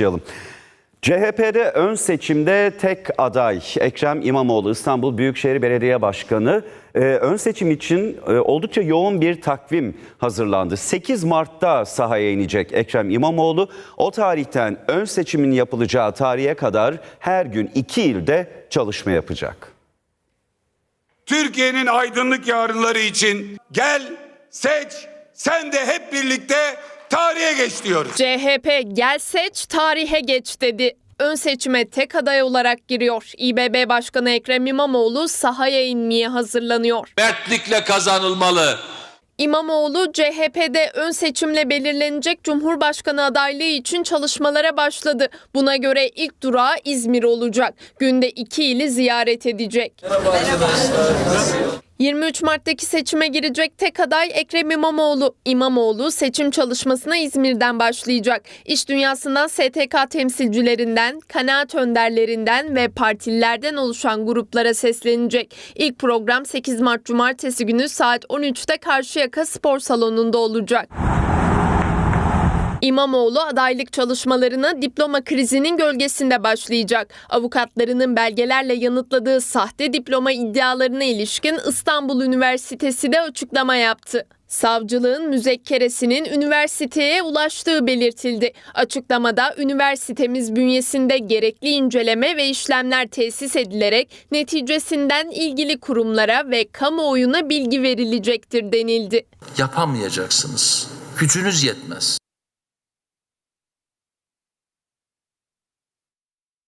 başlayalım. CHP'de ön seçimde tek aday Ekrem İmamoğlu İstanbul Büyükşehir Belediye Başkanı Ee, ön seçim için e, oldukça yoğun bir takvim hazırlandı. 8 Mart'ta sahaya inecek Ekrem İmamoğlu. O tarihten ön seçimin yapılacağı tarihe kadar her gün iki ilde çalışma yapacak. Türkiye'nin aydınlık yarınları için gel, seç, sen de hep birlikte tarihe geç diyoruz. CHP gel seç tarihe geç dedi. Ön seçime tek aday olarak giriyor. İBB Başkanı Ekrem İmamoğlu sahaya inmeye hazırlanıyor. mertlikle kazanılmalı. İmamoğlu CHP'de ön seçimle belirlenecek Cumhurbaşkanı adaylığı için çalışmalara başladı. Buna göre ilk durağı İzmir olacak. Günde iki ili ziyaret edecek. 23 Mart'taki seçime girecek tek aday Ekrem İmamoğlu. İmamoğlu seçim çalışmasına İzmir'den başlayacak. İş dünyasından STK temsilcilerinden, kanaat önderlerinden ve partililerden oluşan gruplara seslenecek. İlk program 8 Mart Cumartesi günü saat 13'te Karşıyaka Spor Salonu'nda olacak. İmamoğlu adaylık çalışmalarına diploma krizinin gölgesinde başlayacak. Avukatlarının belgelerle yanıtladığı sahte diploma iddialarına ilişkin İstanbul Üniversitesi de açıklama yaptı. Savcılığın müzekkeresinin üniversiteye ulaştığı belirtildi. Açıklamada üniversitemiz bünyesinde gerekli inceleme ve işlemler tesis edilerek neticesinden ilgili kurumlara ve kamuoyuna bilgi verilecektir denildi. Yapamayacaksınız. Gücünüz yetmez.